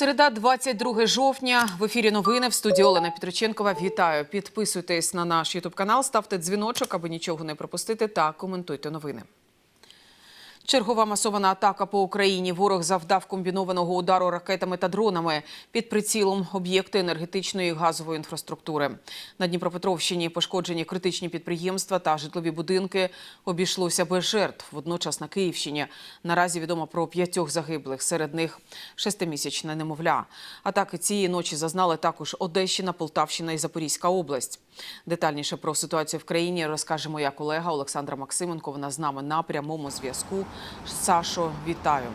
Середа, 22 жовтня. В ефірі новини в студії Олена Петриченкова. Вітаю. Підписуйтесь на наш Ютуб канал, ставте дзвіночок, аби нічого не пропустити, та коментуйте новини. Чергова масована атака по Україні. Ворог завдав комбінованого удару ракетами та дронами під прицілом об'єкти енергетичної і газової інфраструктури. На Дніпропетровщині пошкоджені критичні підприємства та житлові будинки. Обійшлося без жертв. Водночас на Київщині наразі відомо про п'ятьох загиблих. Серед них шестимісячне немовля. Атаки цієї ночі зазнали також Одещина, Полтавщина і Запорізька область. Детальніше про ситуацію в країні розкаже моя колега Олександра Максименко. Вона з нами на прямому зв'язку. Сашо, вітаю.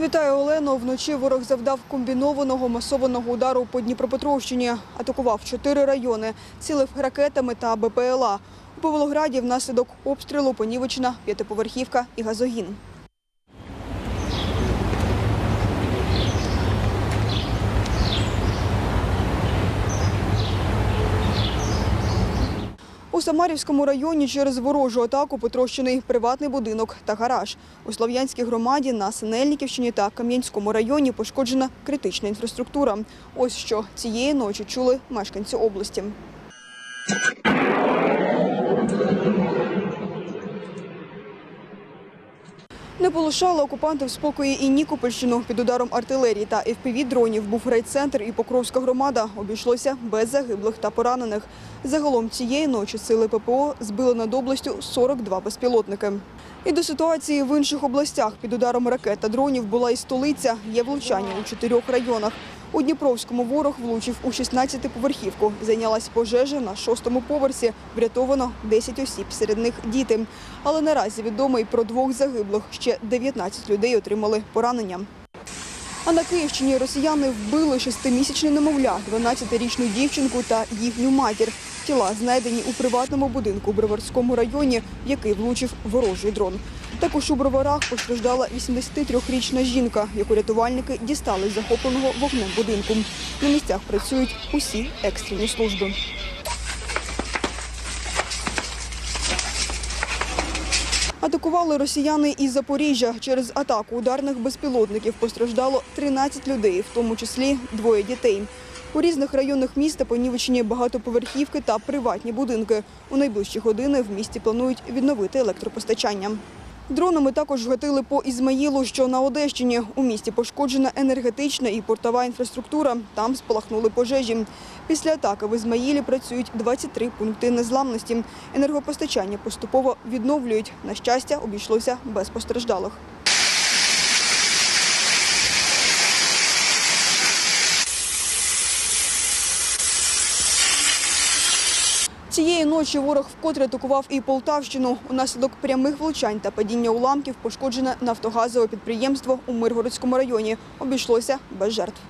Вітаю, Олено. Вночі ворог завдав комбінованого масованого удару по Дніпропетровщині. Атакував чотири райони, цілив ракетами та БПЛА. У Павлограді внаслідок обстрілу понівечена п'ятиповерхівка і газогін. Самарівському районі через ворожу атаку потрощений приватний будинок та гараж. У Слов'янській громаді на Синельниківщині та Кам'янському районі пошкоджена критична інфраструктура. Ось що цієї ночі чули мешканці області. Не полишали окупанти в спокої і Нікопольщину. Під ударом артилерії та ФПВ-дронів був райцентр і Покровська громада. Обійшлося без загиблих та поранених. Загалом цієї ночі сили ППО збили над областю 42 безпілотники. І до ситуації в інших областях під ударом ракет та дронів була і столиця. Є влучання у чотирьох районах. У Дніпровському ворог влучив у 16-поверхівку. Зайнялась пожежа на шостому поверсі. Врятовано 10 осіб, серед них діти. Але наразі відомо і про двох загиблих. Ще 19 людей отримали поранення. А на Київщині росіяни вбили шестимісячне немовля, 12-річну дівчинку та їхню матір. Тіла знайдені у приватному будинку у Броварському районі, в який влучив ворожий дрон. Також у броварах постраждала 83-річна жінка, яку рятувальники дістали з захопленого вогнем будинку. На місцях працюють усі екстрені служби. Атакували росіяни із Запоріжжя. Через атаку ударних безпілотників постраждало 13 людей, в тому числі двоє дітей. У різних районах міста понівечені багатоповерхівки та приватні будинки. У найближчі години в місті планують відновити електропостачання. Дронами також гатили по Ізмаїлу, що на Одещині. У місті пошкоджена енергетична і портова інфраструктура. Там спалахнули пожежі. Після атаки в Ізмаїлі працюють 23 пункти незламності. Енергопостачання поступово відновлюють. На щастя, обійшлося без постраждалих. Цієї ночі ворог вкотре атакував і Полтавщину. Унаслідок прямих влучань та падіння уламків пошкоджене нафтогазове підприємство у Миргородському районі. Обійшлося без жертв.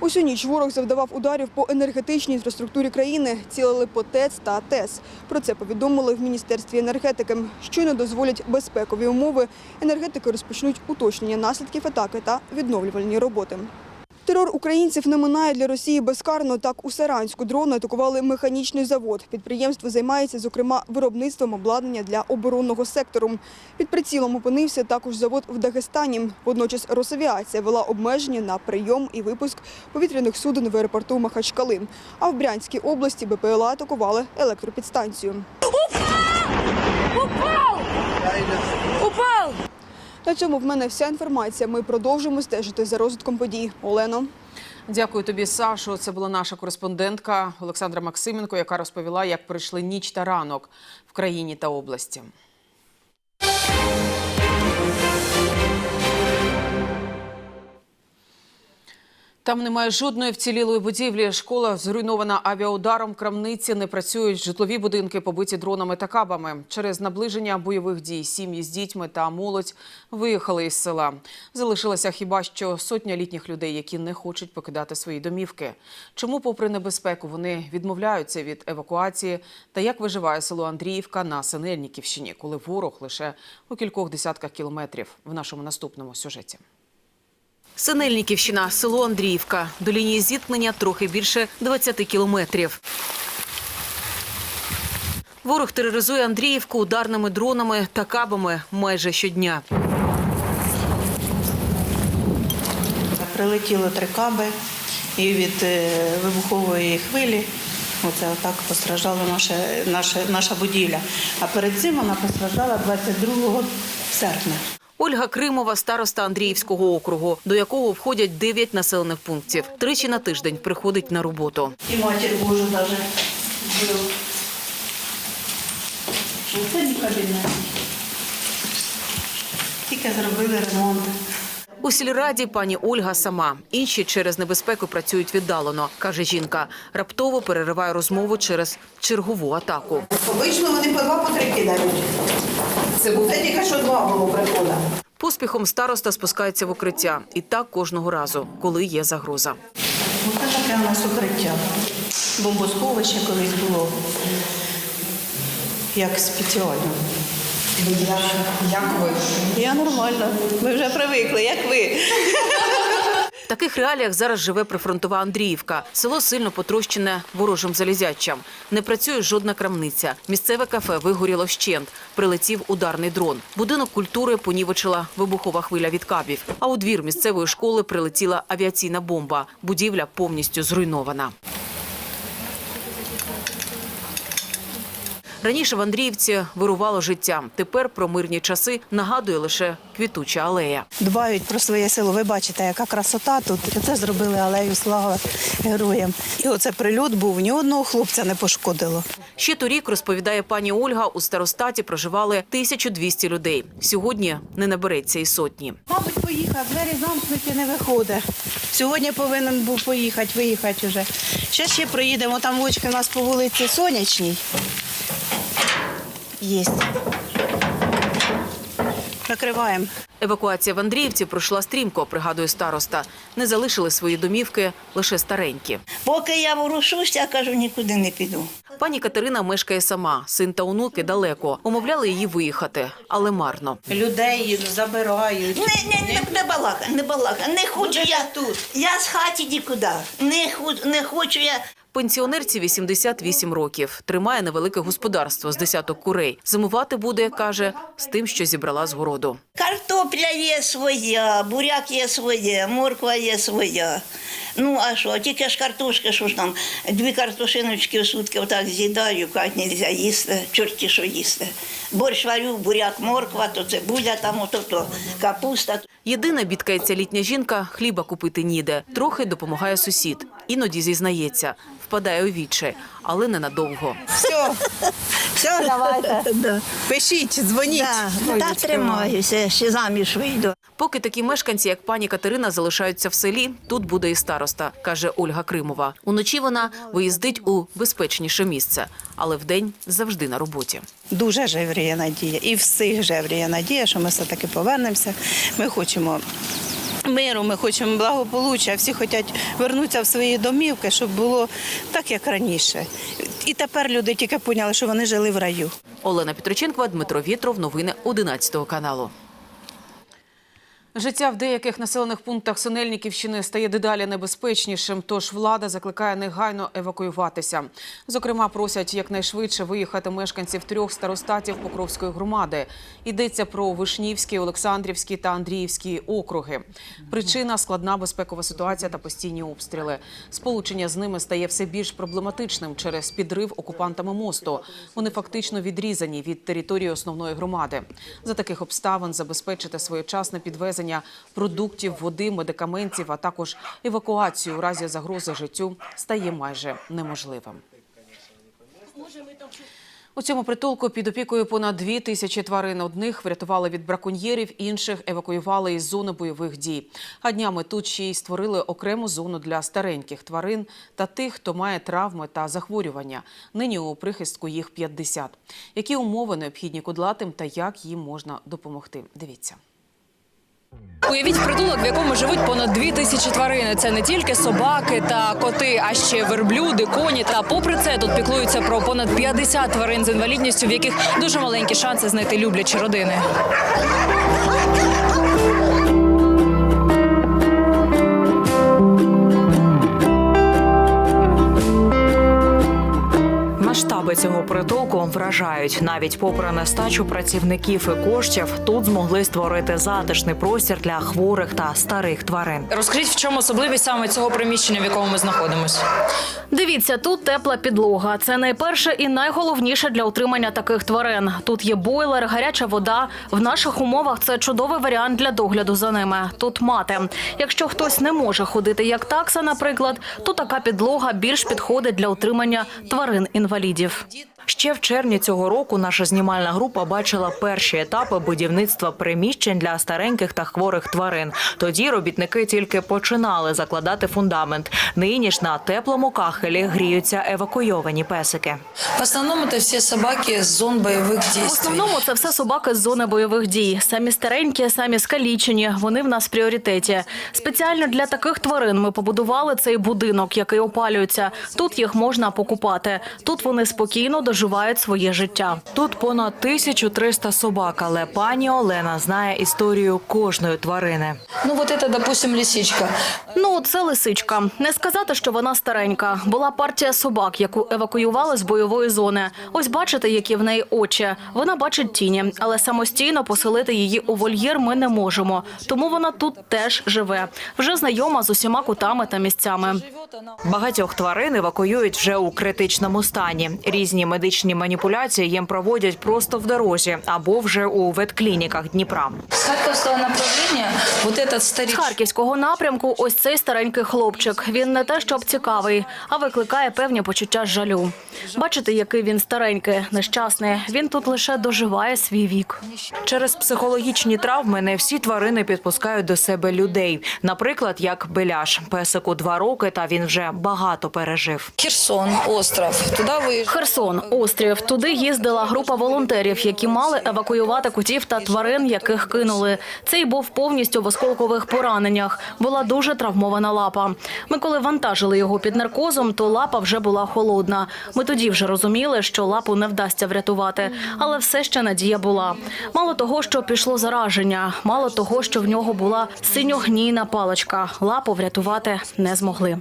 Усю ніч ворог завдавав ударів по енергетичній інфраструктурі країни, цілили по ТЕЦ та ТЕС. Про це повідомили в Міністерстві енергетики. Щойно дозволять безпекові умови, енергетики розпочнуть уточнення наслідків атаки та відновлювальні роботи. Терор українців не минає для Росії безкарно. Так у Саранську дрони атакували механічний завод. Підприємство займається, зокрема, виробництвом обладнання для оборонного сектору. Під прицілом опинився також завод в Дагестані. Водночас Росавіація вела обмеження на прийом і випуск повітряних суден в аеропорту Махачкали. А в Брянській області БПЛА атакували електропідстанцію. Упал! На цьому в мене вся інформація. Ми продовжимо стежити за розвитком подій. Олено. Дякую тобі, Сашо. Це була наша кореспондентка Олександра Максименко, яка розповіла, як пройшли ніч та ранок в країні та області. Там немає жодної вцілілої будівлі. Школа зруйнована авіаударом. Крамниці не працюють. Житлові будинки побиті дронами та кабами. Через наближення бойових дій сім'ї з дітьми та молодь виїхали із села. Залишилася хіба що сотня літніх людей, які не хочуть покидати свої домівки. Чому, попри небезпеку, вони відмовляються від евакуації? Та як виживає село Андріївка на Синельниківщині, коли ворог лише у кількох десятках кілометрів в нашому наступному сюжеті. Синельниківщина, село Андріївка. До лінії зіткнення трохи більше 20 кілометрів. Ворог тероризує Андріївку ударними дронами та кабами майже щодня. прилетіло три каби і від е, вибухової хвилі. Оце отак постраждала наша, наша, наша будівля. А перед цим вона постраждала 22 серпня. Ольга Кримова, староста Андріївського округу, до якого входять 9 населених пунктів. Тричі на тиждень приходить на роботу. І матір Божу навіть був. Оце. Тільки зробили ремонт. У сільраді пані Ольга сама. Інші через небезпеку працюють віддалено, каже жінка. Раптово перериває розмову через чергову атаку. Обично вони по два по три кидають. Це був це тільки що два було прихода. Поспіхом староста спускається в укриття. І так кожного разу, коли є загроза. Оце таке у нас укриття. Бомбосховище колись було. Як спеціально. Як ви? Я нормально. Ми вже привикли, як ви. Таких реаліях зараз живе прифронтова Андріївка. Село сильно потрощене ворожим залізячам. Не працює жодна крамниця. Місцеве кафе вигоріло вщент. Прилетів ударний дрон. Будинок культури понівечила вибухова хвиля від кабів. А у двір місцевої школи прилетіла авіаційна бомба. Будівля повністю зруйнована. Раніше в Андріївці вирувало життя. Тепер про мирні часи нагадує лише квітуча алея. Дбають про своє село. Ви бачите, яка красота тут. Це зробили алею слава героям. І оце прильот був, ні одного хлопця не пошкодило. Ще торік, розповідає пані Ольга, у старостаті проживали 1200 людей. Сьогодні не набереться і сотні. Мабуть, поїхав, двері замкнуті, не виходить. Сьогодні повинен був поїхати, виїхати вже. Ще ще проїдемо, там вочки у нас по вулиці Сонячній. Є. Накриваємо. Евакуація в Андріївці пройшла стрімко, пригадує староста. Не залишили свої домівки лише старенькі. Поки я ворушуся, кажу, нікуди не піду. Пані Катерина мешкає сама. Син та онуки далеко. Умовляли її виїхати, але марно. Людей забирають. Не, не, не, не балака, не балака. Не хочу я тут. Я з хаті нікуди. Не, не хочу я. Пенсіонерці 88 років. Тримає невелике господарство з десяток курей. Зимувати буде, каже, з тим, що зібрала з городу. Картопля є своя, буряк є своє, морква є своя. Ну, а що, тільки ж картошка, що ж там, дві картошиночки в сутки отак з'їдаю, як не можна їсти, чорті що їсти. Борщ варю, буряк, морква, то цибуля, там ото, то капуста. Єдина бідкається літня жінка, хліба купити ніде. Трохи допомагає сусід. Іноді зізнається, впадає у вічі, але ненадовго. Все, все, давайте. Пишіть, дзвоніть. Да, та тримаюся, ще заміж вийду. Поки такі мешканці, як пані Катерина, залишаються в селі, тут буде і староста, каже Ольга Кримова. Уночі вона виїздить у безпечніше місце, але вдень завжди на роботі. Дуже жевріє надія. І всіх жевріє надія, що ми все-таки повернемося. Ми хочемо. Миру, ми хочемо благополуччя, всі хочуть вернутися в свої домівки, щоб було так, як раніше. І тепер люди тільки поняли, що вони жили в раю. Олена Петроченкова, Дмитро Вітров. Новини 11 каналу. Життя в деяких населених пунктах Синельниківщини стає дедалі небезпечнішим, тож влада закликає негайно евакуюватися. Зокрема, просять якнайшвидше виїхати мешканців трьох старостатів Покровської громади. Йдеться про Вишнівський, Олександрівський та Андріївський округи. Причина складна безпекова ситуація та постійні обстріли. Сполучення з ними стає все більш проблематичним через підрив окупантами мосту. Вони фактично відрізані від території основної громади. За таких обставин забезпечити своєчасне підвезення продуктів, води, медикаментів, а також евакуацію у разі загрози життю стає майже неможливим. У цьому притулку під опікою понад дві тисячі тварин. Одних врятували від браконьєрів, інших евакуювали із зони бойових дій. А днями тут ще й створили окрему зону для стареньких тварин та тих, хто має травми та захворювання. Нині у прихистку їх 50. Які умови необхідні кудлатим та як їм можна допомогти? Дивіться. Уявіть притулок, в якому живуть понад дві тисячі тварин. Це не тільки собаки та коти, а ще верблюди, коні. Та попри це тут піклуються про понад 50 тварин з інвалідністю, в яких дуже маленькі шанси знайти люблячі родини. Масштаби цього притулку вражають. Навіть попри нестачу працівників і коштів, тут змогли створити затишний простір для хворих та старих тварин. Розкажіть, в чому особливість саме цього приміщення, в якому ми знаходимося? Дивіться, тут тепла підлога. Це найперше і найголовніше для утримання таких тварин. Тут є бойлер, гаряча вода. В наших умовах це чудовий варіант для догляду за ними. Тут мати. Якщо хтось не може ходити як такса, наприклад, то така підлога більш підходить для утримання тварин-інвалідів сидит Ще в червні цього року наша знімальна група бачила перші етапи будівництва приміщень для стареньких та хворих тварин. Тоді робітники тільки починали закладати фундамент. Нині ж на теплому кахелі гріються евакуйовані песики. В основном это все собаки с зон боевых В основному це все собаки з зони бойових дій. Самі старенькі, самі скалічені. Вони в нас в пріоритеті. Спеціально для таких тварин ми побудували цей будинок, який опалюється. Тут їх можна покупати. Тут вони спокійно доживають своє життя. Тут понад 1300 собак, але пані Олена знає історію кожної тварини. Ну вот это, допустим, лисичка. Ну, це лисичка. Не сказати, що вона старенька. Була партія собак, яку евакуювали з бойової зони. Ось бачите, які в неї очі. Вона бачить тіні, але самостійно поселити її у вольєр ми не можемо. Тому вона тут теж живе. Вже знайома з усіма кутами та місцями. Багатьох тварин евакуюють вже у критичному стані. Різні медичні маніпуляції їм проводять просто в дорозі або вже у ветклініках Дніпра. С харьковского направления вот этот З харківського напрямку ось цей старенький хлопчик. Він не те, щоб цікавий, а викликає певні почуття жалю. Бачите, який він старенький, нещасний. Він тут лише доживає свій вік. Через психологічні травми не всі тварини підпускають до себе людей. Наприклад, як Беляш. Песику два роки, та він вже багато пережив. Херсон, остров. Туда выезжали. Херсон, острів. Туди їздила група волонтерів, які мали евакуювати котів та тварин, яких кинули. Цей був повністю в осколкових пораненнях. Була дуже травмована лапа. Ми коли вантажили його під наркозом, то лапа вже була холодна. Ми тоді вже розуміли, що лапу не вдасться врятувати, але все ще надія була. Мало того, що пішло зараження, мало того, що в нього була синьогнійна паличка. Лапу врятувати не змогли.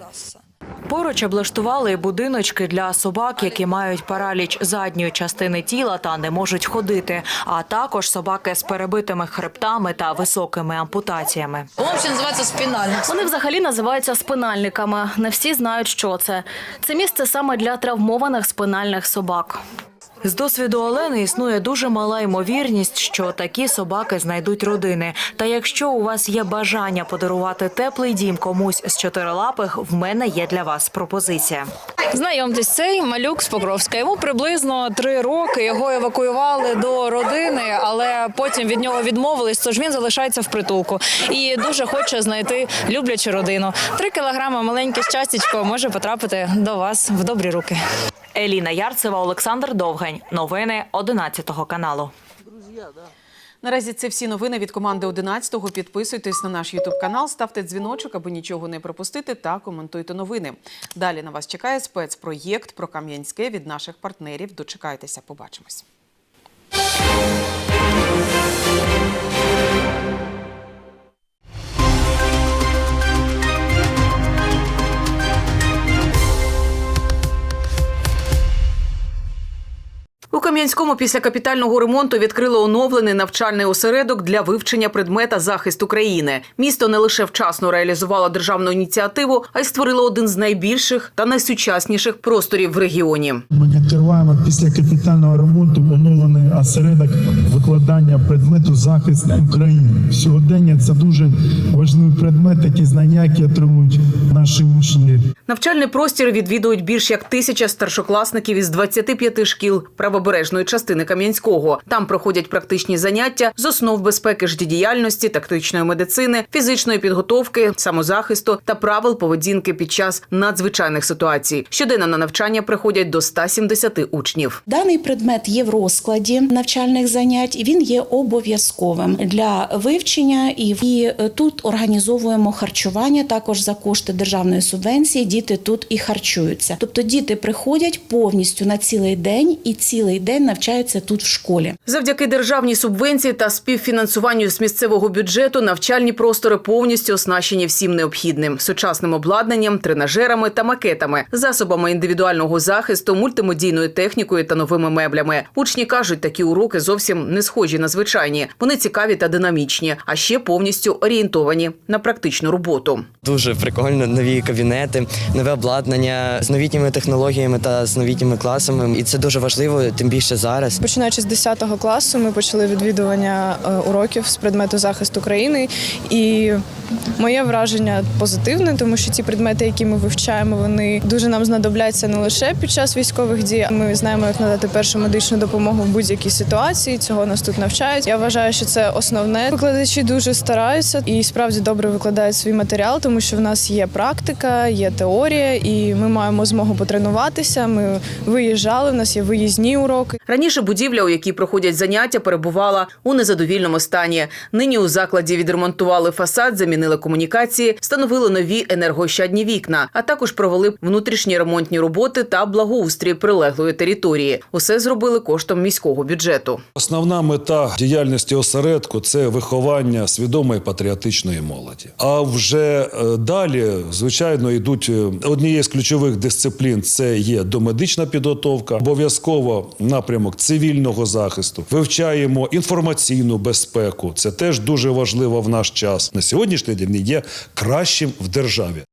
Поруч облаштували будиночки для собак, які мають параліч задньої частини тіла та не можуть ходити, а також собаки з перебитими хребтами та високими ампутаціями. Он вообще называется. Вони взагалі називаються спинальниками. Не всі знають, що це. Це місце саме для травмованих спинальних собак. З досвіду Олени існує дуже мала ймовірність, що такі собаки знайдуть родини. Та якщо у вас є бажання подарувати теплий дім комусь з чотирилапих, в мене є для вас пропозиція. Знайомтесь, цей малюк з Покровська. Йому приблизно три роки. Його евакуювали до родини, але потім від нього відмовились. Тож він залишається в притулку і дуже хоче знайти люблячу родину. Три кілограми маленьке щастячко може потрапити до вас в добрі руки. Еліна Ярцева, Олександр Довгань. Новини 11 каналу. Наразі це всі новини від команди 11-го. Підписуйтесь на наш Ютуб канал, ставте дзвіночок, аби нічого не пропустити, та коментуйте новини. Далі на вас чекає спецпроєкт про Кам'янське від наших партнерів. Дочекайтеся, побачимось. У Кам'янському після капітального ремонту відкрили оновлений навчальний осередок для вивчення предмета захист України. Місто не лише вчасно реалізувало державну ініціативу, а й створило один з найбільших та найсучасніших просторів в регіоні. Ми відкриваємо після капітального ремонту оновлений осередок викладання предмету захист України. Сьогодення це дуже важливий предмет, такі знання, які отримують наші учні. Навчальний простір відвідують більш як тисяча старшокласників із 25 шкіл правобережної частини Кам'янського. Там проходять практичні заняття з основ безпеки життєдіяльності, тактичної медицини, фізичної підготовки, самозахисту та правил поведінки під час надзвичайних ситуацій. Щоденно на навчання приходять до 170 учнів. Даний предмет є в розкладі навчальних занять, він є обов'язковим для вивчення. І, і е, тут організовуємо харчування також за кошти державної субвенції. Діти тут і харчуються. Тобто діти приходять повністю на цілий день і цілий день дітей навчаються тут в школі. Завдяки державній субвенції та співфінансуванню з місцевого бюджету навчальні простори повністю оснащені всім необхідним сучасним обладнанням, тренажерами та макетами, засобами індивідуального захисту, мультимедійною технікою та новими меблями. Учні кажуть, такі уроки зовсім не схожі на звичайні. Вони цікаві та динамічні, а ще повністю орієнтовані на практичну роботу. Дуже прикольно, нові кабінети, нове обладнання з новітніми технологіями та з новітніми класами. І це дуже важливо, тим більше зараз. Починаючи з 10 класу, ми почали відвідування е, уроків з предмету захисту країни, і моє враження позитивне, тому що ті предмети, які ми вивчаємо, вони дуже нам знадобляться не лише під час військових дій. Ми знаємо, як надати першу медичну допомогу в будь-якій ситуації. Цього нас тут навчають. Я вважаю, що це основне. Викладачі дуже стараються і справді добре викладають свій матеріал, тому що в нас є практика, є теорія, і ми маємо змогу потренуватися. Ми виїжджали. В нас є виїзні уроки. Раніше будівля, у якій проходять заняття, перебувала у незадовільному стані. Нині у закладі відремонтували фасад, замінили комунікації, встановили нові енергоощадні вікна, а також провели внутрішні ремонтні роботи та благоустрій прилеглої території. Усе зробили коштом міського бюджету. Основна мета діяльності осередку це виховання свідомої патріотичної молоді. А вже е, далі, звичайно, йдуть е, однією з ключових дисциплін. Це є домедична підготовка, обов'язково напрямок цивільного захисту. Вивчаємо інформаційну безпеку. Це теж дуже важливо в наш час. На сьогоднішній день є кращим в державі.